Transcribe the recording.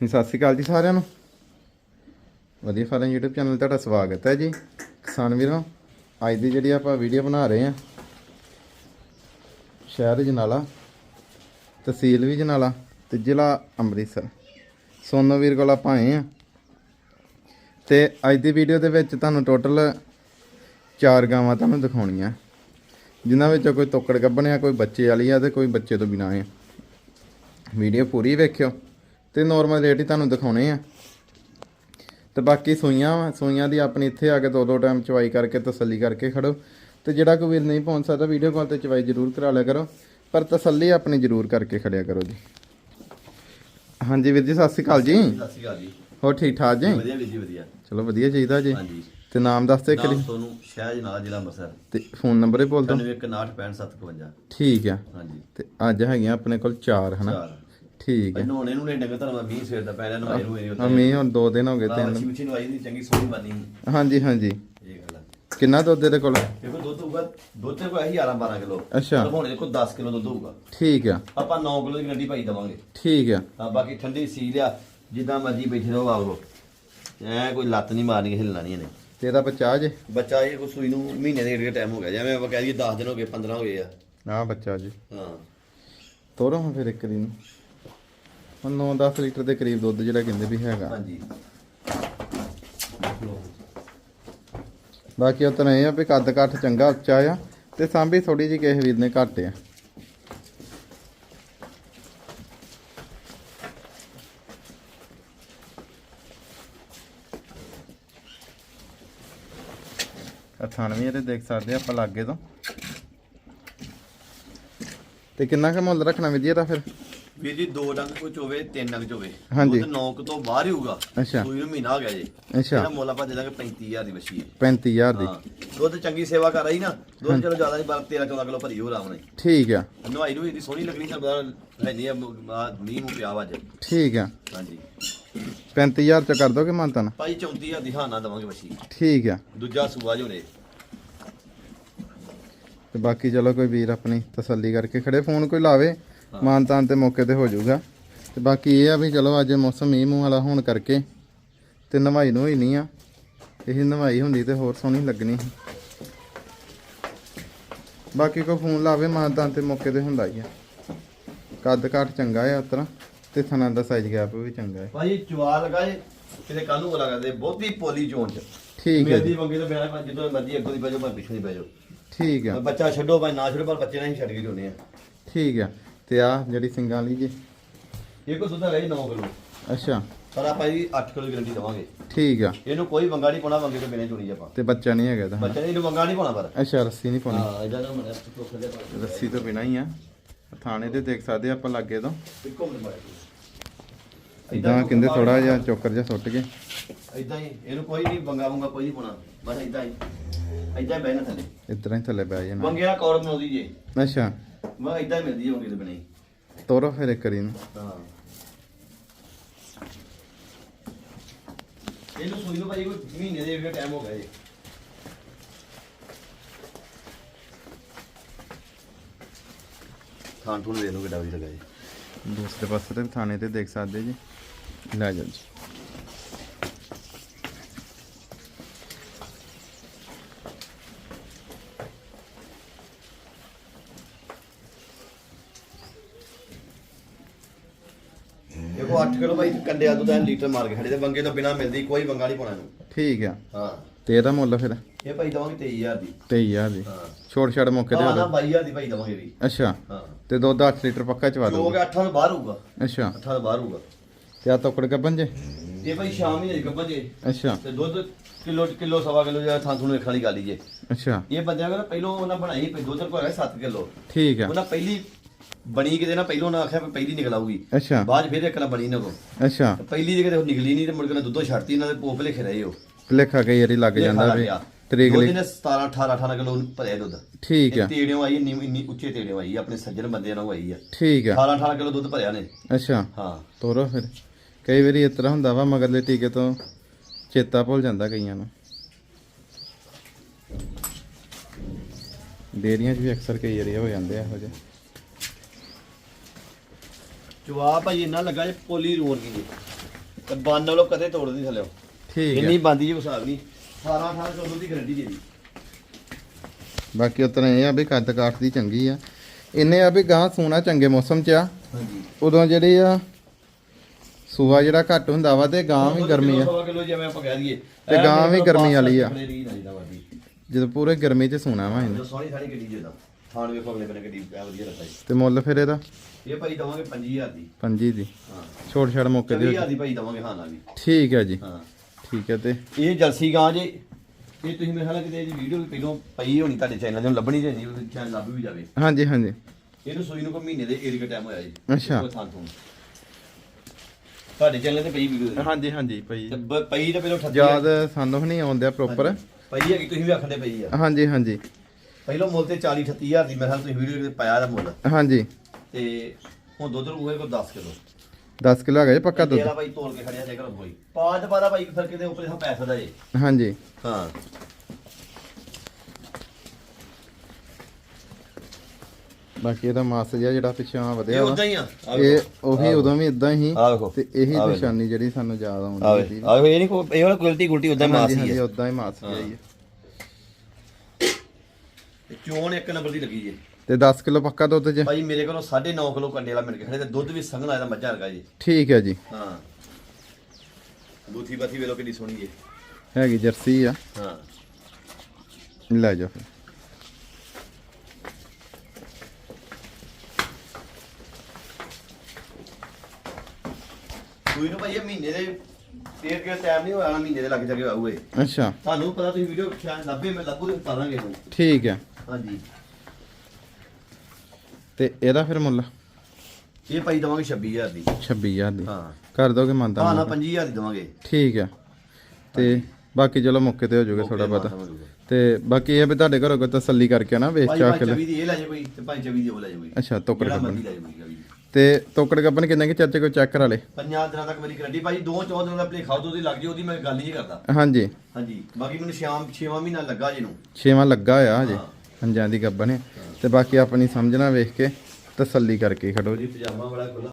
ਸਤਿ ਸ਼੍ਰੀ ਅਕਾਲ ਜੀ ਸਾਰਿਆਂ ਨੂੰ। ਵਧੀਆ ਫਾਰਮ YouTube ਚੈਨਲ ਤੁਹਾਡਾ ਸਵਾਗਤ ਹੈ ਜੀ। ਕਿਸਾਨ ਵੀਰੋ, ਅੱਜ ਦੀ ਜਿਹੜੀ ਆਪਾਂ ਵੀਡੀਓ ਬਣਾ ਰਹੇ ਹਾਂ, ਸ਼ਹਿਰ ਜਨਾਲਾ, ਤਹਿਸੀਲ ਵੀ ਜਨਾਲਾ ਤੇ ਜ਼ਿਲ੍ਹਾ ਅੰਮ੍ਰਿਤਸਰ। ਸੋਨੋ ਵੀਰ ਕੋਲ ਆਪਾਂ ਆਏ ਹਾਂ। ਤੇ ਅੱਜ ਦੀ ਵੀਡੀਓ ਦੇ ਵਿੱਚ ਤੁਹਾਨੂੰ ਟੋਟਲ ਚਾਰ ਗਾਵਾਂ ਤੁਹਾਨੂੰ ਦਿਖਾਉਣੀਆਂ। ਜਿਨ੍ਹਾਂ ਵਿੱਚੋਂ ਕੋਈ ਤੋਕੜ ਗੱਭਣਿਆ, ਕੋਈ ਬੱਚੇ ਵਾਲੀ ਆ ਤੇ ਕੋਈ ਬੱਚੇ ਤੋਂ ਬਿਨਾਂ ਆ। ਵੀਡੀਓ ਪੂਰੀ ਵੇਖਿਓ। ਤੇ ਨਾਰਮਲ ਰੇਟ ਹੀ ਤੁਹਾਨੂੰ ਦਿਖਾਉਣੇ ਆ। ਤੇ ਬਾਕੀ ਸੂਈਆਂ ਸੂਈਆਂ ਦੀ ਆਪਣੀ ਇੱਥੇ ਆ ਕੇ ਦੋ ਦੋ ਟਾਈਮ ਚਵਾਈ ਕਰਕੇ ਤਸੱਲੀ ਕਰਕੇ ਖੜੋ। ਤੇ ਜਿਹੜਾ ਕੋਈ ਵੀਰ ਨਹੀਂ ਪਹੁੰਚ ਸਕਦਾ ਵੀਡੀਓ ਕਾਲ ਤੇ ਚਵਾਈ ਜ਼ਰੂਰ ਕਰਾ ਲਿਆ ਕਰੋ। ਪਰ ਤਸੱਲੀ ਆਪਣੀ ਜ਼ਰੂਰ ਕਰਕੇ ਖੜਿਆ ਕਰੋ ਜੀ। ਹਾਂਜੀ ਵੀਰ ਜੀ ਸਤਿ ਸ਼੍ਰੀ ਅਕਾਲ ਜੀ। ਸਤਿ ਸ਼੍ਰੀ ਅਕਾਲ ਜੀ। ਹੋਰ ਠੀਕ ਠਾਕ ਜੀ? ਵਧੀਆ ਵੀਰ ਜੀ ਵਧੀਆ। ਚਲੋ ਵਧੀਆ ਚਾਹੀਦਾ ਜੀ। ਹਾਂਜੀ। ਤੇ ਨਾਮ ਦੱਸ ਨਾਮ ਵਾਰੀ। ਤੁਹਾਨੂੰ ਸ਼ਹਿਜ ਨਾਲ ਜ਼ਿਲ੍ਹਾ ਅੰਮ੍ਰਿਤਸਰ। ਤੇ ਫੋਨ ਨੰਬਰ ਹੀ ਬੋਲ ਦਿਓ। 916565 ਠੀਕ ਆ। ਹਾਂਜੀ। ਤੇ ਅੱਜ ਹੈਗੀਆਂ ਆਪਣੇ ਕੋਲ ਚਾਰ ਹਨਾ? ਚਾਰ। ਠੀਕ ਹੈ। ਇਹਨੂੰ ਨੇ ਡੰਗਰ ਧਰਮਾ 20 ਸਵੇਰ ਦਾ ਪਹਿਲਾਂ ਨਵਾਈ ਨੂੰ ਇਹ ਆ ਮੀਂਹ ਹੁਣ ਦੋ ਦਿਨ ਹੋ ਗਏ ਤਿੰਨ। ਦੀ ਚੰਗੀ ਸੋਹਣੀ ਬਣੀ ਹਾਂਜੀ ਹਾਂਜੀ। ਇਹ ਗੱਲ ਕਿੰਨਾ ਦੁੱਧ ਇਹਦੇ ਕੋਲ? ਦੇਖੋ ਦੁੱਧ ਹੋਊਗਾ ਦੁੱਧ ਤੇ ਕੋਈ 11 12 ਕਿਲੋ। ਅੱਛਾ। ਹੁਣ ਦੇਖੋ 10 ਕਿਲੋ ਦੁੱਧ ਹੋਊਗਾ। ਠੀਕ ਆ। ਆਪਾਂ 9 ਕਿਲੋ ਦੀ ਗੰਡੀ ਪਾਈ ਦਵਾਂਗੇ। ਠੀਕ ਆ। ਤਾਂ ਬਾਕੀ ਠੰਡੀ ਸੀਲ ਆ ਜਿੱਦਾਂ ਮਰਜ਼ੀ ਬੈਠੇ ਰਹੋ ਆਵੋ ਐ ਕੋਈ ਲੱਤ ਨਹੀਂ ਮਾਰਨੀ ਹਿੱਲਣਾ ਨਹੀਂ ਇਹਨੇ। ਤੇਰਾ ਬੱਚਾ ਜੇ? ਬੱਚਾ ਇਹ ਕੋਈ ਸੂਈ ਨੂੰ ਮਹੀਨੇ ਦੇ ਏਡੇ ਟਾਈਮ ਹੋ ਗਿਆ ਜਿਵੇਂ ਆਪਾਂ ਕਹਿ ਦਈਏ 10 ਦਿਨ ਹੋ ਗਏ 15 ਹੋ ਗਏ ਆ। ਆ ਬੱਚਾ ਜੀ। ਹਾਂ। ਤੋਰੋ ਫਿਰ ਇੱਕ ਦਿਨ। ਹੁਣ 9-10 ਲੀਟਰ ਦੇ ਕਰੀਬ ਦੁੱਧ ਜਿਹੜਾ ਕਹਿੰਦੇ ਵੀ ਹੈਗਾ। ਹਾਂਜੀ। ਬਾਕੀ ਉਹ ਤਾਂ ਇਹ ਆ ਵੀ ਕੱਦ ਕੱਠ ਚੰਗਾ ਉੱਚਾ ਆ ਤੇ ਸਾਂਭੀ ਥੋੜੀ ਜਿਹੀ ਕਿਸੇ ਵੀਰ ਨੇ ਘੱਟ ਆ। ਅਠਾਨਵੇਂ ਇਹਦੇ ਦੇਖ ਸਕਦੇ ਆਪਾਂ ਲਾਗੇ ਤੋਂ। ਤੇ ਕਿੰਨਾ ਕੁ ਮੁੱਲ ਰੱਖਣਾ ਵਿਧੀ ਇਹਦਾ ਫਿਰ? ਵੀਰ ਜੀ ਦੋ ਡੰਗ ਕੋ ਚੋਵੇ ਤਿੰਨ ਡੰਗ ਚੋਵੇ ਹਾਂਜੀ। ਦੁੱਧ 9 ਤੋਂ ਬਾਹਰ ਹੀ ਹੋਊਗਾ। ਅੱਛਾ। ਸੂਈ ਨੂੰ ਮਹੀਨਾ ਹੋ ਗਿਆ ਜੀ। ਅੱਛਾ। ਇਹਦਾ ਮੁੱਲ ਆਪਾਂ ਦੇ ਦਾਂਗੇ 35000 ਦੀ ਵਛੀ ਹੈ। 35000 ਦੀ। ਹਾਂ। ਦੁੱਧ ਚੰਗੀ ਸੇਵਾ ਕਰ ਰਹੀ ਨਾ ਦੁੱਧ ਚਲੋ ਜ਼ਿਆਦਾ ਨਹੀਂ ਪਰ 13 14 ਕਿਲੋ ਭਰੀ ਹੋ ਰਾਮ ਨੇ ਠੀਕ ਆ। ਨਵਾਈ ਨੂੰ ਇਹਦੀ ਸੋਹਣੀ ਲੱਗਣੀ ਸਭ ਦਾ ਲੈਣੀ ਆ ਮ- ਆ ਮੀਂਹ ਨੂੰ ਪਿਆ ਵਾ ਅੱਜ। ਠੀਕ ਆ। ਹਾਂਜੀ। 35000 ਚ ਕਰ ਦੋਗੇ ਮਾਨਤਨ? ਭਾਈ 34000 ਦੀ ਹਾਂ ਨਾ ਦਵਾਂਗੇ ਵਛੀ। ਠੀਕ ਆ। ਦੂਜਾ ਸੂਆ ਜੋ ਨੇ ਤੇ ਬਾਕੀ ਚਲੋ ਕੋਈ ਵੀਰ ਆਪਣੀ ਤਸੱਲੀ ਕਰਕੇ ਖੜੇ ਫੋਨ ਕੋਈ ਲਾਵੇ। ਮਾਨਤਾਨ ਤੇ ਮੌਕੇ ਤੇ ਹੋ ਜਾਊਗਾ ਤੇ ਬਾਕੀ ਇਹ ਆ ਵੀ ਚਲੋ ਅੱਜ ਮੌਸਮ ਮੀਂਹ ਮੂੰਹ ਵਾਲਾ ਹੋਣ ਕਰਕੇ ਤੇ ਨਵਾਈ ਨੂੰ ਹੀ ਨਹੀਂ ਆ। ਇਹ ਨਵਾਈ ਹੁੰਦੀ ਤੇ ਹੋਰ ਸੋਹਣੀ ਲੱਗਣੀ ਸੀ। ਬਾਕੀ ਕੋਈ ਫੋਨ ਲਾਵੇ ਮਾਨਤਾਨ ਤੇ ਮੌਕੇ ਤੇ ਹੁੰਦਾ ਹੀ ਆ। ਕੱਦ ਕਾਠ ਚੰਗਾ ਆ ਉਤਰਾ ਤੇ ਥਣਾ ਦਾ ਸਾਈਜ਼ ਗੈਪ ਵੀ ਚੰਗਾ ਹੈ ਭਾਈ ਚਵਾ ਲਗਾਏ ਕਿਤੇ ਕੱਲ ਨੂੰ ਕਰਦੇ ਬਹੁਤੀ ਪੋਲੀ ਚੋਣ ਚ। ਠੀਕ ਹੈ ਮੇਰੀ ਵੰਗੇ ਤੋਂ ਬਿਆਨ ਜਦੋਂ ਮਰਜ਼ੀ ਅੱਗੋਂ ਦੀ ਬੈਜੋ ਮੈਂ ਪਿੱਛੋਂ ਦੀ ਬੈਜੋ ਠੀਕ ਆ। ਬੱਚਾ ਛੱਡੋ ਭਾਈ ਨਾ ਛੱਡੋ ਪਰ ਬੱਚੇ ਨਾਲ ਹੀ ਛੱਡ ਕੇ ਜੋਨੇ ਆ। ਠੀਕ ਆ। ਤੇ ਆ ਜਿਹੜੀ ਸਿੰਗਾਂ ਲਈ ਜੀ। ਇਹ ਕੋ ਹੈਗਾ ਜੀ 9 ਕਿਲੋ ਅੱਛਾ। ਪਰ ਆਪਾਂ ਜੀ 8 ਕਿਲੋ ਦੀ ਗਰੰਟੀ ਦਵਾਂਗੇ। ਠੀਕ ਆ। ਇਹਨੂੰ ਕੋਈ ਵੰਗਾ ਨਹੀਂ ਪਾਉਣਾ ਵੰਗੇ ਤੋਂ ਬਿਨਾਂ ਚੋਣੀ ਆਪਾਂ। ਤੇ ਬੱਚਾ ਨਹੀਂ ਹੈਗਾ ਇਹਦਾ ਬੱਚੇ ਇਹਨੂੰ ਵੰਗਾ ਨਹੀਂ ਪਾਉਣਾ ਪਰ। ਅੱਛਾ ਰੱਸੀ ਨਹੀਂ ਪਾਉਣੀ। ਹਾਂ ਇਹਦਾ ਨਾ ਮਨ ਟੋਕ ਦੇ ਪਾ ਰੱਸੀ ਤੋਂ ਬਿਨਾ ਹੀ ਆ। ਥਾਣੇ ਤੇ ਦੇਖ ਸਕਦੇ ਆਪਾਂ ਲੱਗੇ ਤੋਂ। ਇਦਾਂ ਕਹਿੰਦੇ ਥੋੜਾ ਜਿਹਾ ਚੋਕਰ ਜਿਹਾ ਸੁੱਟ ਕੇ। ਇਦਾਂ ਹੀ ਇਹਨੂੰ ਕੋਈ ਨਹੀਂ ਵੰਗਾ ਵੰਗਾ ਕੋਈ ਨਹੀਂ ਪਾਉਣਾ। ਬਸ ਇਦਾਂ ਹੀ। ਇਦਾਂ ਹੀ ਬਹਿਣਾ ਥੱਲੇ। ਇਤਰਾ ਹੀ ਥੱਲੇ ਬਹਿ ਜਾਣਾ। ਵੰਗਿਆ ਕੌੜ ਬਣਾਉਂਦੀ ਜੇ। ਅੱਛਾ। ਮੈਂ ਹੀ ਮਿਲਦੀ ਦੇ ਤੋਰੋ ਫਿਰ ਇੱਕ ਵਾਰੀ ਨੂੰ ਹਾਂ। ਇਹਨੂੰ ਸੂਈ ਨੂੰ ਭਾਈ ਕੋਈ ਮਹੀਨੇ ਦੇ ਇੱਕ ਟਾਈਮ ਹੋ ਗਿਆ ਜੀ। ਥਾਂ ਠੂਣ ਵੇਖ ਲਓ ਕਿੱਡਾ ਵੀ ਲੱਗਾ ਜੀ। ਦੂਸਰੇ ਪਾਸੇ ਤੇ ਵੀ ਥਾਣੇ ਤੇ ਦੇਖ ਸਕਦੇ ਜੀ। ਲੈ ਜਾਓ ਜੀ। ਦੇਖੋ 8 ਕਿਲੋ ਭਾਈ ਕੰਡਿਆ ਦੁੱਧ ਐਨ ਲੀਟਰ ਮਾਰ ਕੇ ਖੜੇ ਤੇ ਵੰਗੇ ਤੋਂ ਬਿਨਾ ਮਿਲਦੀ ਕੋਈ ਵੰਗਾ ਨਹੀਂ ਪਾਉਣਾ ਇਹਨੂੰ। ਠੀਕ ਆ। ਹਾਂ। ਤੇ ਇਹਦਾ ਮੁੱਲ ਫਿਰ? ਇਹ ਭਾਈ ਦਵਾਂਗੇ 23000 ਦੀ। 23000 ਦੀ। ਹਾਂ। ਛੋੜ ਛੜ ਮੌਕੇ ਤੇ ਹਾਂ ਨਾ ਜਾਊ। 22000 ਦੀ ਭਾਈ ਦਵਾਂਗੇ ਵੀ। ਅੱਛਾ। ਹਾਂ। ਤੇ ਦੁੱਧ 8 ਲੀਟਰ ਪੱਕਾ ਚਵਾ ਦੋ ਕਿ 8 ਤੋਂ ਬਾਹਰ ਹੋਊਗਾ। ਅੱਛਾ। 8 ਤੋਂ ਬਾਹਰ ਹੋਊਗਾ। ਤੇ ਆ ਤੋਕੜ ਗੱਬਨ ਜੇ? ਇਹ ਭਾਈ ਸ਼ਾਮ ਹੀ ਗੱਭਾ ਜੇ ਅੱਛਾ। ਤੇ ਦੁੱਧ ਕਿਲੋ ਕਿਲੋ ਸਵਾ ਕਿਲੋ ਜਾਂ ਥਾਂ ਤੁਹਾਨੂੰ ਵੇਖਣ ਵਾਲੀ ਗੱਲ ਹੀ ਜੇ। ਅੱਛਾ। ਇਹ ਬੰਦਿਆਂ ਕੋਲ ਪਹਿਲੋਂ ਉਹਨਾਂ ਬਣਾਈ ਪਈ ਦੁੱਧ ਕੋ ਹੈਗਾ 7 ਕਿਲੋ। ਠੀਕ ਆ। ਉਹਨਾਂ ਪਹਿਲੀ ਬਣੀ ਕਿਤੇ ਨਾ ਪਹਿਲੋਂ ਨਾ ਆਖਿਆ ਵੀ ਪਹਿਲੀ ਨਿਕਲ ਆਊਗੀ। ਅੱਛਾ। ਬਾਅਦ ਫਿਰ ਇੱਕ ਨਾ ਬਣੀ ਨਾ ਕੋ ਅੱਛਾ। ਪਹਿਲੀ ਕਿਤੇ ਉਹ ਨਿਕਲੀ ਨਹੀਂ ਤੇ ਮੁੜ ਕੇ ਨਾ ਦੁੱਧੋਂ ਛੱਡਤੀ ਇਹਨਾਂ ਦੇ ਪੋਪ ਲਿਖੇ ਰਹੇ ਉਹ। ਲੇਖਾ ਕਈ ਵਾਰੀ ਲੱਗ ਜਾਂਦਾ ਵੀ ਤਰੀਕ ਲਈ। ਨੇ 17 18 18 ਕਿਲੋ ਭਰਿਆ ਦੁੱਧ। ਠੀਕ ਆ। ਤੇੜਿਓਂ ਆਈ ਇੰਨੀ ਇੰਨੀ ਉੱਚੇ ਤੇੜਿਓਂ ਆਈ ਆਪਣੇ ਸੱਜਣ ਬੰਦਿਆਂ ਨਾਲ ਆਈ ਆ। ਠੀਕ ਆ। 18 18 ਕਿਲੋ ਦੁੱਧ ਭਰਿਆ ਨੇ। ਅੱਛਾ। ਹਾਂ। ਤੋਰੋ ਫਿਰ। ਕਈ ਵਾਰੀ ਇਸ ਤਰ੍ਹਾਂ ਹੁੰਦਾ ਵਾ ਮਗਰਲੇ ਟੀਕੇ ਤੋਂ ਚੇਤਾ ਭੁੱਲ ਜਾਂਦਾ ਕਈਆਂ ਨੂੰ। ਡੇਰੀਆਂ 'ਚ ਵੀ ਅਕਸਰ ਕਈ ਵਾਰੀ ਹੋ ਜਾਂਦੇ ਆ ਇਹੋ ਜਿਹੇ। ਜਵਾਬ ਭਾਈ ਇੰਨਾ ਲੱਗਾ ਜੇ ਪੋਲੀ ਰੋਣ ਜੀ ਤੇ ਬੰਨ ਨਾਲੋਂ ਕਦੇ ਤੋੜਦੀ ਥੱਲੇ ਠੀਕ ਹੈ ਇੰਨੀ ਬੰਦੀ ਜੀ ਹਿਸਾਬ ਨਹੀਂ। 18 18 14 ਦੀ ਗਰੰਟੀ ਦੇ ਦੀ। ਬਾਕੀ ਉਤਰਾ ਇਹ ਆ ਵੀ ਕੱਦ ਕਾਠ ਦੀ ਚੰਗੀ ਆ। ਇਹਨੇ ਆ ਵੀ ਗਾਂ ਸੋਨਾ ਚੰਗੇ ਮੌਸਮ 'ਚ ਆ। ਹਾਂਜੀ। ਉਦੋਂ ਜਿਹੜੀ ਆ ਸੂਆ ਜਿਹੜਾ ਘੱਟ ਹੁੰਦਾ ਵਾ ਤੇ ਗਾਂ ਵੀ ਗਰਮੀ ਆ। ਕਿਲੋ ਜਿਵੇਂ ਆਪਾਂ ਕਹਿ ਦਈਏ। ਤੇ ਗਾਂ ਵੀ ਗਰਮੀ ਵਾਲੀ ਆ। ਜਦੋਂ ਪੂਰੇ ਗਰਮੀ 'ਚ ਸੋਨਾ ਵਾ ਇਹਨੇ। ਸੋਹਣੀ ਸਾਰੀ ਗੱਡੀ ਜਿਹਦਾ ਥਾਣ ਵੇਖੋ ਅਗਲੇ ਬੰਨੇ ਗੱਡੀ ਐ ਵਧੀਆ ਲੱਗਾ ਜੀ। ਤੇ ਮੁੱਲ ਫਿਰ ਇਹਦਾ? ਇਹ ਭਾਈ ਦਵਾਂਗੇ 5000 ਦੀ। ਪੰਜੀ ਦੀ। ਹਾਂ। ਛੋਟ ਛੜ ਮੌਕੇ ਦੇ 20000 ਦੀ ਭਾਈ ਦਵਾਂਗੇ ਹਾਂ ਨਾਲ ਵੀ ਠੀਕ ਹੈ ਜੀ। ਹਾਂ। ਠੀਕ ਹੈ ਤੇ? ਇਹ ਜਰਸੀ ਗਾਂ ਜੇ ਇਹ ਤੁਸੀਂ ਮੇਰੇ ਖਿਆਲ ਕਿਤੇ ਇਹਦੀ ਵੀਡੀਓ ਵੀ ਪਹਿਲਾਂ ਪਈ ਹੋਣੀ ਤੁਹਾਡੇ ਚੈਨਲ ਤੇ ਲੱਭਣੀ ਚਾਹੀਦੀ ਉਹ ਚੈਨਲ ਲੱਭ ਵੀ ਜਾਵੇ। ਹਾਂਜੀ ਹਾਂਜੀ। ਇਹਨੂੰ ਸੂਈ ਨੂੰ ਕੋ ਮਹੀਨੇ ਦੇ ਏਰੀਆ ਟਾਈਮ ਹੋਇਆ ਜੀ। ਅੱਛਾ। ਥਾਂ ਤੁਹਾਡੇ ਚੈਨਲ ਤੇ ਪਈ ਵੀਡੀਓ ਹਾਂਜੀ ਹਾਂਜੀ ਬ- ਪਈ ਤੇ ਪਹਿਲਾਂ 38 ਯਾਦ ਸਾਨੂੰ ਨਹੀਂ ਆਉਂਦਿਆ ਪ੍ਰੋਪਰ ਪਈ ਹੈਗੀ ਤੁਸੀਂ ਵੀ ਆਖਣ ਦੇ ਪਈ ਆ। ਹਾਂਜੀ ਹਾਂਜੀ। ਪਹਿਲਾਂ ਮੁੱਲ ਤੇ 40 38000 ਦੀ ਮੇਰੇ ਖਿਆਲ ਤੁਸੀਂ ਵੀਡੀਓ ਤੇ ਪਾਇਆ ਦਾ ਮੁੱਲ। ਹਾਂਜੀ। ਤੇ ਹੁਣ ਦੁੱਧ ਰੂਹੇ ਕੋ 10 ਕਿਲੋ। 10 ਕਿਲੋ ਹੈਗਾ ਜੀ ਪੱਕਾ ਦੁੱਧ। ਤੇਰਾ ਭਾਈ ਤੋਲ ਕੇ ਖੜਿਆ ਜੇ ਕਰੋ ਕੋਈ। ਪਾਜ ਬਾਰਾ ਭਾਈ ਫਿਰ ਕਿਤੇ ਉੱਪਰ ਹਾਂ ਪੈਸਾ ਦਾ ਜੇ। ਹਾਂਜੀ। ਹਾਂ। ਬਾਕੀ ਇਹਦਾ ਮਾਸ ਜਿਹਾ ਜਿਹੜਾ ਪਿੱਛੋਂ ਵਧਿਆ ਵਾ। ਉਦਾਂ ਹੀ ਆ। ਇਹ ਉਹੀ ਉਦੋਂ ਵੀ ਇਦਾਂ ਹੀ। ਤੇ ਇਹੀ ਆਹ। ਨਿਸ਼ਾਨੀ ਜਿਹੜੀ ਸਾਨੂੰ ਯਾਦ ਆਉਂਦੀ ਸੀ ਆਵੇ ਇਹ ਨਹੀਂ ਇਹ ਵਾਲਾ ਕੁਆਲਿਟੀ ਗੁਲਟੀ ਉਦਾਂ ਮਾਸ ਹਾਂਜੀ ਹੀ ਹਾਂਜੀ ਹੈ ਉਦਾਂ ਹੀ ਮਾਸ ਜਿਹਾ ਹੀ। ਹੈ ਤੇ ਚੋਣ ਇੱਕ ਨੰਬਰ ਦੀ ਲੱਗੀ ਜੇ। ਤੇ 10 ਕਿਲੋ ਪੱਕਾ ਦੁੱਧ ਚ ਭਾਈ ਮੇਰੇ ਕੋਲੋਂ 9.5 ਕਿਲੋ ਕੰਡੇ ਵਾਲਾ ਮਿਲ ਕੇ ਖੜੇ ਤੇ ਦੁੱਧ ਵੀ ਸੰਘਣਾ ਇਹਦਾ ਮੱਝਾਂ ਵਰਗਾ ਜੀ। ਠੀਕ ਹੈ ਜੀ। ਹਾਂ। ਬੂਥੀ ਬਾਥੀ ਵੇਲੋ ਕਿੰਨੀ ਸੋਹਣੀ ਜੇ। ਹੈਗੀ ਜਰਸੀ ਆ। ਹਾਂ। ਲੈ ਜਾ ਫਿਰ। ਕੋਈ ਨੂੰ ਭਾਈ ਇਹ ਮਹੀਨੇ ਦੇ ਫੇਰ ਕੇ ਟਾਈਮ ਨਹੀਂ ਹੋਇਆ ਨਾ ਮਹੀਨੇ ਦੇ ਲੱਗ ਜਾਗੇ ਆਊਏ ਅੱਛਾ। ਤੁਹਾਨੂੰ ਪਤਾ ਤੁਸੀਂ ਵੀਡੀਓ ਸ਼ਾਇਦ ਲੱਭੇ ਮੈਂ ਲੱਭੂ ਤੇ ਉਤਾਰਾਂਗੇ ਇਹਨੂੰ ਠੀਕ ਹੈ। ਹਾਂਜੀ। ਤੇ ਇਹਦਾ ਫਿਰ ਮੁੱਲ? ਇਹ ਭਾਈ ਦਵਾਂਗੇ 26000 ਦੀ। 26000 ਦੀ। ਹਾਂ। ਕਰ ਦੋਗੇ ਮੰਨਦਾ ਹਾਂ ਨਾ 25000 ਦੀ ਦਵਾਂਗੇ। ਠੀਕ ਹੈ ਤੇ ਬਾਕੀ ਚਲੋ ਮੌਕੇ ਤੇ ਹੋ ਜਾਊਗਾ ਥੋੜਾ ਬਹੁਤਾ। ਤੇ ਬਾਕੀ ਇਹ ਆ ਵੀ ਤੁਹਾਡੇ ਘਰੋਂ ਕੋਈ ਤਸੱਲੀ ਕਰਕੇ ਨਾ ਵੇਚ ਚਾ ਕੇ ਲੈ- ਚਵੀ ਦੀ ਇਹ ਲੈ ਜਾ ਕੋਈ ਤੇ ਭਾਈ ਚਵੀ ਦੀ ਉਹ ਲੈ ਜਾ ਕੋਈ। ਅੱਛਾ ਤੋਕੜ ਦੀ। ਤੇ ਤੋਕੜ ਕੱਪਣ ਕਿੰਨੇ ਕਿ ਚਾਚੇ ਕੋ ਚੈੱਕ ਕਰਾ ਲੇ ਪੰਜਾਂ ਦਿਨਾਂ ਤੱਕ ਮੇਰੀ ਗਰੰਟੀ ਭਾਈ ਦੋ ਚੌਂ ਦਿਨਾਂ ਦਾ ਭਲੇ ਖਾਓ ਉਹਦੀ ਲੱਗ ਜੇ ਉਹਦੀ ਮੈਂ ਗੱਲ ਨਹੀਂ ਕਰਦਾ। ਹਾਂਜੀ। ਹਾਂਜੀ। ਬਾਕੀ ਮੈਨੂੰ ਸ਼ਾਮ 6ਵਾਂ ਮਹੀਨਾ ਲੱਗਾ ਜਿਹਨੂੰ ਛੇਵਾਂ ਲੱਗਾ ਆ ਹਜੇ। ਪੰਜਾਂ ਦੀ ਗੱਬਨ ਹੈ। ਤੇ ਬਾਕੀ ਆਪਣੀ ਸਮਝਣਾ ਵੇਖ ਕੇ ਤਸੱਲੀ ਕਰਕੇ ਖੜੋ ਜੀ। ਪਜਾਮਾ ਵਾਲਾ ਖੁੱਲਾ